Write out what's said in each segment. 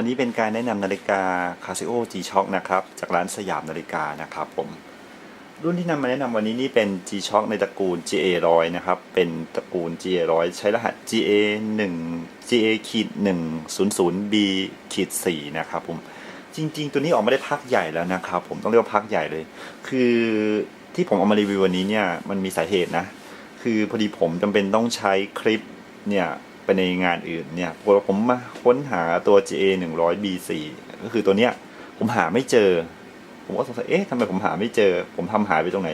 วันนี้เป็นการแนะนำนาฬิกา Casio G-Shock นะครับ จากร้านสยามนาฬิกานะครับผม รุ่นที่นำมาแนะนำวันนี้นี่เป็น G-Shock ในตระกูล GA 100นะครับ เป็นตระกูล GA 100ใช้รหัส GA 1 GA ขีด1 0 0 B ขีด4นะครับผม จริง ๆ ตัวนี้ออกมาได้พักใหญ่แล้วนะครับผมต้องเรียกว่าพักใหญ่เลย คือที่ผมเอามารีวิววันนี้เนี่ยมันมีสาเหตุนะ คือพอดีผมจำเป็นต้องใช้คลิปเนี่ย ไปในงานอื่นเนี่ยพอผมมาค้นหาตัว GA 100 B4 ก็คือตัวเนี้ยผมหาไม่เจอ ผมก็สงสัยเอ๊ะทำไมผมหาไม่เจอ ผมทำหายไปตรงไหน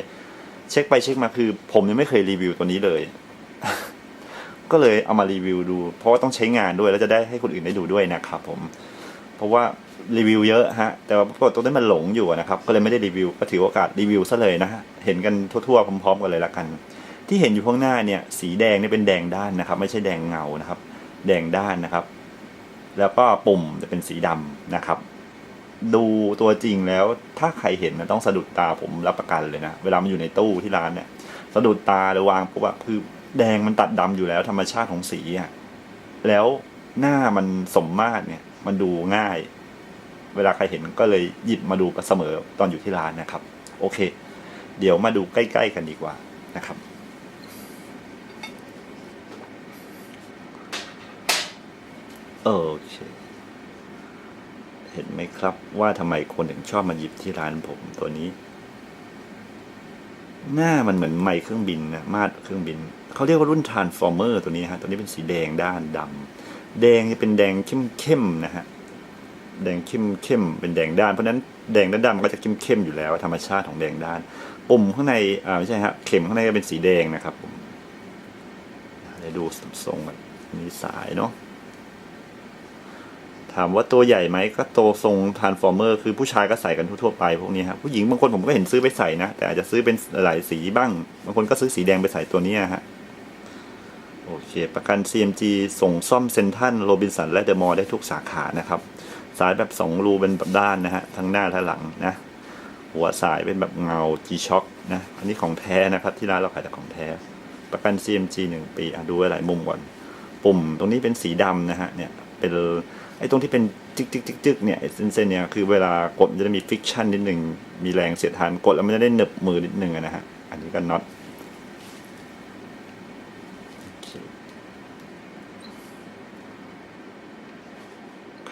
เช็คไปเช็คมาคือ ผมยังไม่เคยรีวิวตัวนี้เลย ก็เลยเอามารีวิวดู เพราะว่าต้องใช้งานด้วยแล้วจะได้ให้คนอื่นได้ดูด้วยนะครับผม เพราะว่ารีวิวเยอะฮะ แต่ว่าปรากฏตัวนี้มันหลงอยู่นะครับ ก็เลยไม่ได้รีวิว ก็ถือโอกาสรีวิวซะเลยนะฮะ เห็นกันทั่วๆพร้อมๆกันเลยละกัน ที่เห็นอยู่ข้างหน้าเนี่ยสีแดงเนี่ยเป็นแดงด้านนะครับ ไม่ใช่แดงเงานะครับ แดงด้านนะครับ แล้วก็ปุ่มจะเป็นสีดำนะครับ ดูตัวจริงแล้วถ้าใครเห็นมันต้องสะดุดตาผมรับประกันเลยนะ เวลามันอยู่ในตู้ที่ร้านเนี่ยสะดุดตาหรือวางปุ๊บอะคือแดงมันตัดดำอยู่แล้วธรรมชาติของสีอะแล้วหน้ามันสมมาตรเนี่ยมันดูง่าย เวลาใครเห็นก็เลยหยิบมาดูเสมอตอนอยู่ที่ร้านนะครับ โอเค เดี๋ยวมาดูใกล้ ๆ กันดีกว่านะครับ โอเค เห็นไหมครับว่าทำไมคนถึงชอบมาหยิบที่ร้านผมตัวนี้ หน้ามันเหมือนไมค์เครื่องบินนะมาดเครื่องบิน เขาเรียกว่ารุ่น Transformer ตัวนี้ฮะ ตัวนี้เป็นสีแดงด้านดำแดงจะเป็นแดงเข้มๆนะฮะ แดงเข้มๆเป็นแดงด้าน เพราะนั้นแดงด้านดำมันก็จะเข้มๆอยู่แล้ว ธรรมชาติของแดงด้านปุ่มข้างในอ่าไม่ใช่ฮะเข็มข้างในก็เป็นสีแดงนะครับผมเดี๋ยวดูทรงมันมีสายเนาะ ถามว่าตัวใหญ่ไหมก็โตทรงทรานฟอร์เมอร์คือผู้ชายก็ใส่กันทั่วๆไปพวกนี้ครับผู้หญิงบางคนผมก็เห็นซื้อไปใส่นะ แต่อาจจะซื้อเป็นหลายสีบ้าง บางคนก็ซื้อสีแดงไปใส่ตัวนี้ฮะโอเค ประกัน CMG ส่งซ่อมเซนทันโรบินสันและเดอะมอลได้ทุกสาขานะครับ สายแบบ 2 รูเป็นแบบด้านนะฮะ ทั้งหน้าและหลังนะ หัวสายเป็นแบบเงา G-Shock นะ อันนี้ของแท้นะครับ ที่ร้านเราขายแต่ของแท้ ประกัน CMG 1 ปี อะดูหลายมุมก่อน ปุ่มตรงนี้เป็นสีดำนะฮะ เนี่ย เป็น ไอ้ตรงที่เป็นจึกจึกจึกจึกเนี่ยไอ้เส้นๆเนี่ยคือเวลากดมันจะได้มีฟิกชันนิดหนึ่งมีแรงเสียดทานกดแล้วมันจะได้เหนึบมือนิดหนึ่งนะฮะอันนี้ก็น็อต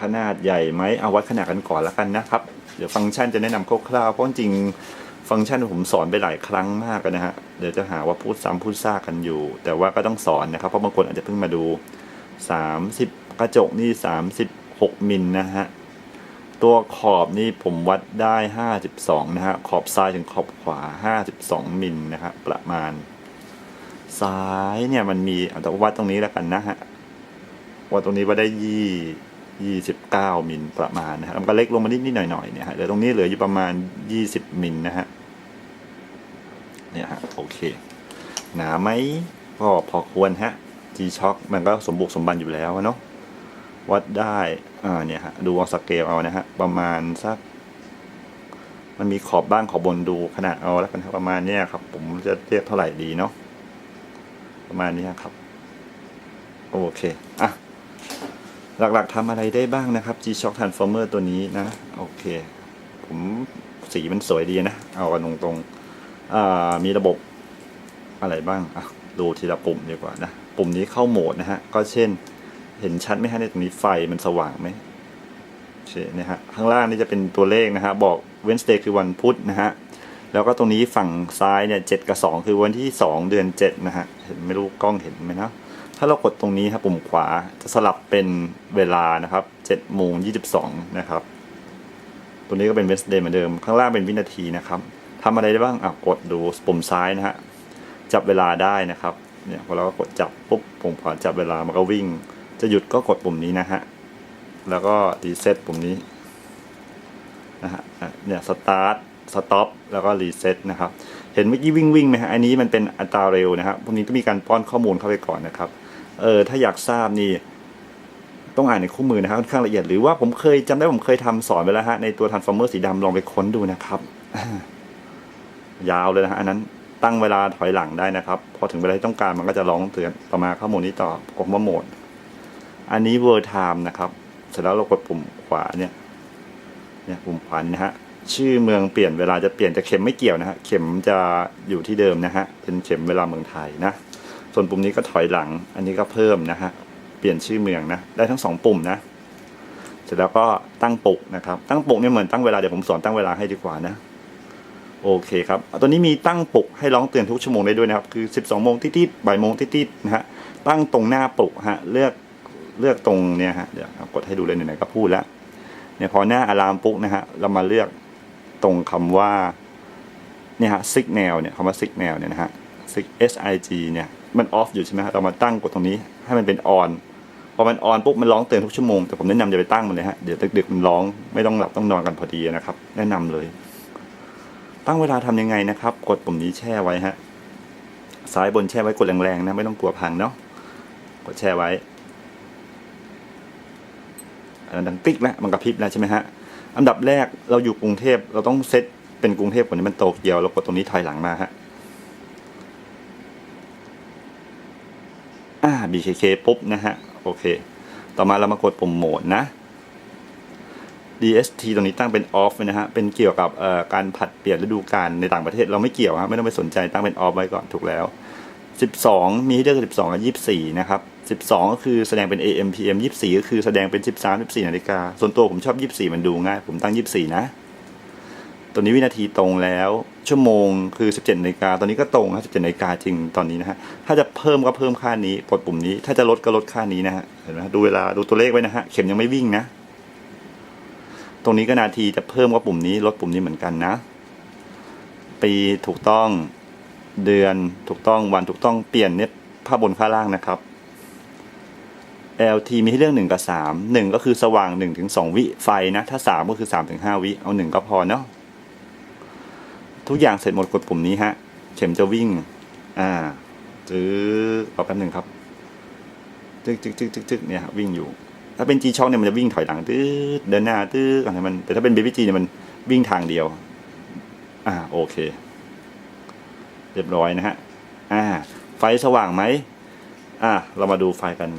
ขนาดใหญ่ไหมเอาวัดขนาดกันก่อนแล้วกันนะครับ เดี๋ยวฟังก์ชันจะแนะนำคร่าวๆเพราะจริงฟังก์ชันผมสอนไปหลายครั้งมากนะฮะ เดี๋ยวจะหาว่าพูดซ้ำพูดซากกันอยู่ แต่ว่าก็ต้องสอนนะครับ เพราะบางคนอาจจะเพิ่งมาดู 30 กระจกนี่ 36 มิลนะฮะ ตัวขอบนี่ผมวัดได้ 52 นะฮะ ขอบซ้ายถึงขอบขวา 52 มิลนะครับประมาณ ซ้ายเนี่ยมันมีเอาแต่วัดตรงนี้แล้วกันนะฮะ วัดตรงนี้วัดได้ยี่ยี่สิบเก้ามิลประมาณนะฮะ มันก็เล็กลงมานิดนิดหน่อยหน่อยเนี่ยฮะเหลือตรงนี้เหลืออยู่ประมาณยี่สิบมิลนะฮะ เนี่ยฮะ โอเค หนาไหมก็พอควรฮะ G Shock มันก็สมบุกสมบันอยู่แล้วเนาะ วัดได้ อ่าเนี่ยฮะ ดูเอาสเกลเอานะฮะ ประมาณสัก มันมีขอบบ้างขอบบนดูขนาดเอาแล้วกันครับประมาณเนี้ยครับ ผมจะเรียกเท่าไหร่ดีเนาะ ประมาณนี้ครับ โอเค อะ หลักๆทำอะไรได้บ้างนะครับ G Shock Transformer ตัวนี้นะ โอเค ผมสีมันสวยดีนะ เอากันตรงๆ อ่า มีระบบอะไรบ้าง อะ ดูทีละปุ่มดีกว่านะ ปุ่มนี้เข้าโหมดนะฮะ ก็เช่น เห็นชัดไหมฮะในตรงนี้ไฟมันสว่างไหมโอเคนะฮะข้างล่างนี่จะเป็นตัวเลขนะฮะบอก Wednesday คือวันพุธนะฮะแล้วก็ตรงนี้ฝั่งซ้ายเนี่ยเจ็ดกับสองคือวันที่สองเดือนเจ็ดนะฮะเห็นไม่รู้กล้องเห็นไหมนะ ถ้าเรากดตรงนี้ครับปุ่มขวาจะสลับเป็นเวลานะครับเจ็ดโมงยี่สิบสองนะครับ ตัวนี้ก็เป็น Wednesday เหมือนเดิม ข้างล่างเป็นวินาทีนะครับทำอะไรได้บ้างอะกดดูปุ่มซ้ายนะฮะจับเวลาได้นะครับเนี่ยพอเราก็กดจับปุ๊บปุ่มขวาจับเวลามันก็วิ่ง จะหยุดก็กดปุ่มนี้นะฮะ แล้วก็รีเซ็ตปุ่มนี้นะฮะเนี่ยสตาร์ทสต็อปแล้วก็รีเซ็ตนะครับ เห็นเมื่อกี้วิ่งวิ่งไหมฮะ อันนี้มันเป็นอัตราเร็วนะครับ พวกนี้ก็มีการป้อนข้อมูลเข้าไปก่อนนะครับ เออ ถ้าอยากทราบนี่ ต้องอ่านในคู่มือนะครับ ค่อนข้างละเอียด หรือว่าผมเคยจำได้ผมเคยทำสอนไปแล้วฮะ ในตัว transformer สีดำลองไปค้นดูนะครับ ยาวเลยนะฮะ อันนั้นตั้งเวลาถอยหลังได้นะครับ พอถึงเวลาที่ต้องการมันก็จะร้องเตือนต่อมาข้อมูลนี้ต่อกดว่าโหมด อันนี้ world time นะครับ เสร็จแล้วเรากดปุ่มขวาเนี่ย เนี่ยปุ่มขวานะฮะ ชื่อเมืองเปลี่ยนเวลาจะเปลี่ยนแต่เข็มไม่เกี่ยวนะฮะ เข็มจะอยู่ที่เดิมนะฮะ เป็นเข็มเวลาเมืองไทยนะ ส่วนปุ่มนี้ก็ถอยหลัง อันนี้ก็เพิ่มนะฮะ เปลี่ยนชื่อเมืองนะ ได้ทั้งสองปุ่มนะ เสร็จแล้วก็ตั้งปลุกนะครับ ตั้งปลุกเนี่ยเหมือนตั้งเวลาเดี๋ยวผมสอนตั้งเวลาให้ดีกว่านะโอเคครับ ตัวนี้มีตั้งปลุกให้ร้องเตือนทุกชั่วโมงได้ด้วยนะครับ คือ 12โมงติดๆบ่ายโมงติดๆนะฮะ ตั้งตรงหน้าปลุกฮะ เลือก เลือกตรงเนี่ยฮะเดี๋ยวกดให้ดูเลยไหนๆก็พูดแล้วเนี่ยพอหน้าอะลามปุ๊บนะฮะเรามาเลือกตรงคำว่าเนี่ยฮะ signal เนี่ยคำว่า signal เนี่ยนะฮะ sig s i g เนี่ยมัน off อยู่ใช่ไหมฮะเรามาตั้งกดตรงนี้ให้มันเป็น on พอมัน on ปุ๊บมันร้องเตือนทุกชั่วโมงแต่ผมแนะนำอย่าไปตั้งมันเลยฮะเดี๋ยวดึกๆมันร้องไม่ต้องหลับต้องนอนกันพอดีนะครับ แนะนำเลย ตั้งเวลาทำยังไงนะครับ กดปุ่มนี้แช่ไว้ฮะซ้ายบนแช่ไว้กดแรงๆนะไม่ต้องกลัวพังเนาะกดแช่ไว้ ดังติ๊กแล้วมันกระพริบแล้วใช่ไหมฮะอันดับแรกเราอยู่กรุงเทพเราต้องเซตเป็นกรุงเทพก่อนนี้มันโตเกียวเรากดตรงนี้ถอยหลังมาฮะอ่า BKK ปุ๊บนะฮะโอเค ต่อมาเรามากดปุ่มโหมดนะ DST ตรงนี้ตั้งเป็น off นะฮะ เป็นเกี่ยวกับการผัดเปลี่ยนฤดูกาลในต่างประเทศเราไม่เกี่ยวฮะ ไม่ต้องไปสนใจตั้งเป็น off ไว้ก่อนถูกแล้ว 12 มีให้เลือก 12กับ24 นะครับ 12 ก็คือแสดงเป็น AM PM 24 ก็คือแสดงเป็น 13 14นาฬิกา ส่วนตัวผมชอบ 24 มันดูง่าย ผมตั้ง 24 นะตัวนี้วินาทีตรงแล้ว ชั่วโมงคือ 17นาฬิกา ตอนนี้ก็ตรงครับ17นาฬิกาจริงตอนนี้นะฮะ ถ้าจะเพิ่มก็เพิ่มค่านี้ กดปุ่มนี้ ถ้าจะลดก็ลดค่านี้นะฮะ เห็นไหมดูเวลา ดูตัวเลขไว้นะฮะ เข็มยังไม่วิ่งนะ ตรงนี้ก็นาทีจะเพิ่มก็ปุ่มนี้ ลดปุ่มนี้เหมือนกันนะ ปีถูกต้อง เดือนถูกต้อง วันถูกต้อง เปลี่ยนเนี่ยภาพบนค่าล่างนะครับ LT มีให้เรื่องหนึ่งกับสามหนึ่งก็คือสว่างหนึ่งถึงสองวิไฟนะ ถ้าสามก็คือสามถึงห้าวิ เอาหนึ่งก็พอเนาะ ทุกอย่างเสร็จหมดกดปุ่มนี้ฮะ เข็มจะวิ่ง อ่าจื้อเอแป๊บหนึ่งครับ จึ๊กจึ๊กจึ๊กจึ๊กจึ๊กเนี่ยวิ่งอยู่ ถ้าเป็น G Shock เนี่ยมันจะวิ่งถอยหลังตื้อเดินหน้าตื้ออะไรมัน แต่ถ้าเป็น BBG เนี่ยมันวิ่งทางเดียว อ่าโอเค เรียบร้อยนะฮะ อ่า ไฟสว่างไหมอ่าเรามาดูไฟกัน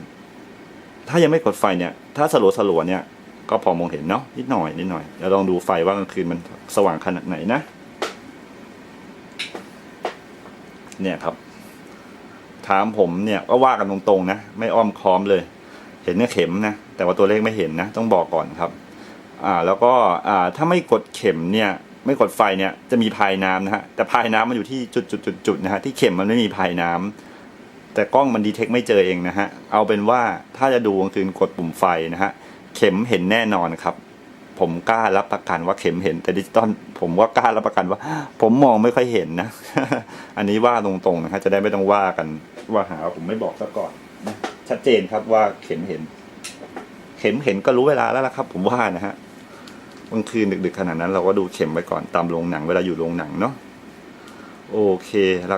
ถ้ายังไม่กดไฟเนี่ย ถ้าสลัวสลัวๆเนี่ย ก็พอมองเห็นเนาะนิดหน่อยนิดหน่อยเดี๋ยวลองดูไฟว่ากลางคืนมันสว่างขนาดไหนนะ เนี่ยครับ ถามผมเนี่ยก็ว่ากันตรงๆนะ ไม่อ้อมค้อมเลย เห็นเนี่ยเข็มนะ แต่ว่าตัวเลขไม่เห็นนะ ต้องบอกก่อนครับ อ่า แล้วก็อ่าถ้าไม่กดเข็มเนี่ย ไม่กดไฟเนี่ยจะมีพายน้ำนะฮะแต่พายน้ำมันอยู่ที่จุดจุดจุดจุดนะฮะที่เข็มมันไม่มีพายน้ำ แต่กล้องมันดีเทคไม่เจอเองนะฮะ เอาเป็นว่าถ้าจะดูกลางคืนกดปุ่มไฟนะฮะ เข็มเห็นแน่นอนครับ ผมกล้ารับประกันว่าเข็มเห็นแต่ดิจิตอลผมว่ากล้ารับประกันว่า ผมมองไม่ค่อยเห็นนะ อันนี้ว่าตรงๆนะฮะจะได้ไม่ต้องว่ากันว่าหาผมไม่บอกซะก่อนนะชัดเจนครับว่าเข็มเห็น เข็มเห็นก็รู้เวลาแล้วละครับ ผมว่านะฮะบางคืนดึก ๆ ขนาดนั้นเราก็ดูเข็มไว้ก่อนตามโรงหนังเวลาอยู่โรงหนังเนาะ โอเค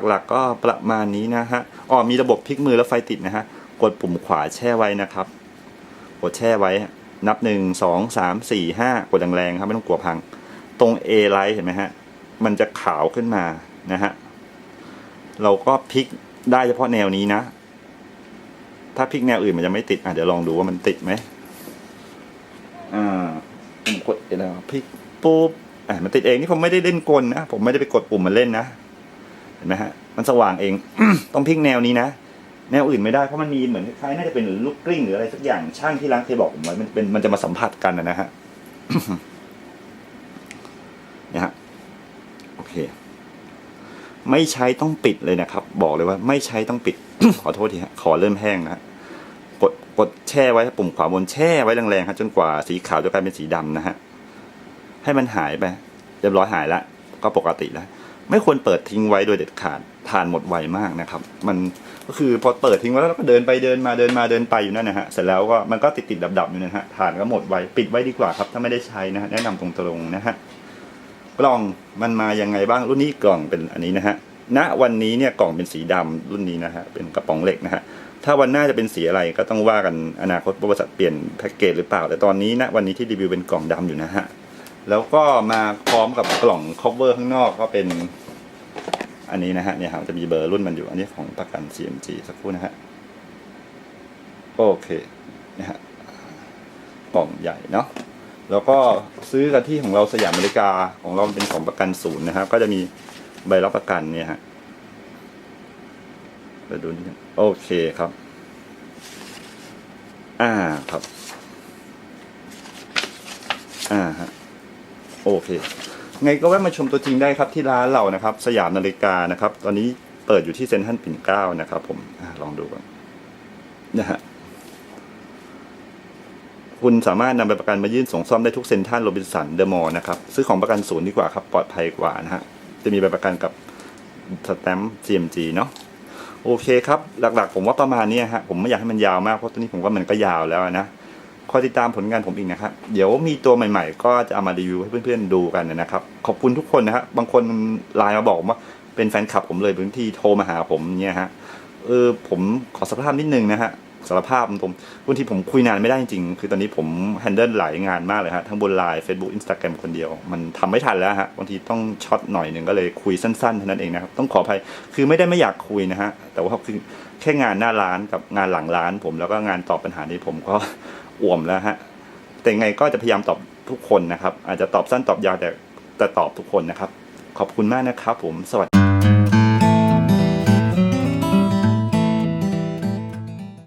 หลักๆก็ประมาณนี้นะฮะอ๋อมีระบบพลิกมือแล้วไฟติดนะฮะ กดปุ่มขวาแช่ไว้นะครับ กดแช่ไว้ นับหนึ่งสองสามสี่ห้ากดแรงๆครับ ไม่ต้องกลัวพัง ตรง A ไลท์เห็นไหมฮะ มันจะขาวขึ้นมานะฮะ เราก็พลิกได้เฉพาะแนวนี้นะ ถ้าพลิกแนวอื่นมันจะไม่ติด อะเดี๋ยวลองดูว่ามันติดไหมอ่าผมกดแล้วพลิกปุ๊บอะมันติดเองนี่ผมไม่ได้เล่นกลนะ ผมไม่ได้ไปกดปุ่มมันเล่นนะ เห็นไหมฮะ มันสว่างเอง ต้องพลิกแนวนี้นะ แนวอื่นไม่ได้ เพราะมันมีเหมือนคล้ายน่าจะเป็นลูกกลิ้งหรืออะไรสักอย่าง ช่างที่ร้านเคยบอกผมไว้ มันเป็น มันจะมาสัมผัสกันนะฮะนี่ยฮะ โอเค ไม่ใช้ต้องปิดเลยนะครับ บอกเลยว่า ไม่ใช้ต้องปิด ขอโทษทีฮะ ขอเริ่มแห้งนะฮะกด กดแช่ไว้ปุ่มขวาบนแช่ไว้แรงๆครับจนกว่าสีขาวจะกลายเป็นสีดำนะฮะ ให้มันหายไป เรียบร้อยหายแล้วก็ปกติแล้ว ไม่ควรเปิดทิ้งไว้โดยเด็ดขาดทานหมดไวมากนะครับ มันก็คือพอเปิดทิ้งไว้แล้วก็เดินไปเดินมาเดินมาเดินไปอยู่นั่นนะฮะเสร็จแล้วก็มันก็ติดติดดับดับอยู่นะฮะทานก็หมดไวปิดไว้ดีกว่าครับถ้าไม่ได้ใช้นะฮะแนะนำตรงๆนะฮะกล่องมันมายังไงบ้างรุ่นนี้กล่องเป็นอันนี้นะฮะณวันนี้เนี่ยกล่องเป็นสีดำรุ่นนี้นะฮะเป็นกระป๋องเหล็กนะฮะถ้าวันหน้าจะเป็นสีอะไรก็ต้องว่ากันอนาคตบริษัทเปลี่ยนแพ็กเกจหรือเปล่า แต่ตอนนี้ณวันนี้ที่รีวิวเป็นกล่องดำอยู่นะฮะ แล้วก็มาพร้อมกับกล่อง cover ข้างนอกก็เป็น อันนี้นะฮะเนี่ยครับจะมีเบอร์รุ่นมันอยู่ อันนี้ของประกัน CMG สักครู่นะฮะโอเคนะฮะกล่องใหญ่เนาะแล้วก็ซื้อกันที่ของเราสยามอเมริกาของเราเป็นของประกันศูนย์นะครับ ก็จะมีใบรับประกันเนี่ยฮะไปดูนิดนึงโอเคครับ อ่าครับ อ่าฮะ โอเคไงก็แวะมาชมตัวจริงได้ครับที่ร้านเรานะครับ สยามนาฬิกานะครับ ตอนนี้เปิดอยู่ที่เซ็นทรัลปิ่นเกล้านะครับ ผมอลองดูก่อนนะฮะคุณสามารถนำใบประกันมายื่นส่งซ่อมได้ทุกเซ็นทรัลโรบินสันเดอะมอลล์นะครับซื้อของประกันศูนย์ดีกว่าครับ ปลอดภัยกว่านะฮะจะมีใบประกันกับสแตมป์ CMG เนาะโอเคครับ หลักๆ ผมว่าประมาณนี้ฮะผมไม่อยากให้มันยาวมากเพราะตอนนี้ผมว่ามันก็ยาวแล้วนะ อยติดตามผลงานผมอีกนะครับ เดี๋ยวมีตัวใหม่ ๆ ก็จะเอามารีวิวให้เพื่อนๆดูกันนะครับ ขอบคุณทุกคนนะฮะบบางคนไลน์มาบอกว่าเป็นแฟนคลับผมเลยบางทีโทรมาหาผมเนี่ยฮะเออผมขอสารภาพนิดนึงนะฮะสารภาพผมบางทีผมคุยนานไม่ได้จริงๆ คือตอนนี้ผมแฮนเดิลหลายงานมากเลยฮะ ทั้งบนไลน์ Facebook Instagram คนเดียว มันทำไม่ทันแล้วฮะ บางทีต้องช็อตหน่อยหนึ่งก็เลยคุยสั้นๆเท่านั้นเองนะครับ ต้องขออภัย คือไม่ได้ไม่อยากคุยนะฮะ แต่ว่าคือแค่งานหน้าร้านกับงานหลังร้านผมแล้วก็งานตอบปัญหานี้ผมก็ อ่วมแล้วฮะแต่ไงก็จะพยายามตอบทุกคนนะครับ อาจจะตอบสั้นตอบยาวแต่แต่ตอบทุกคนนะครับ ขอบคุณมากนะครับผมสวัสดี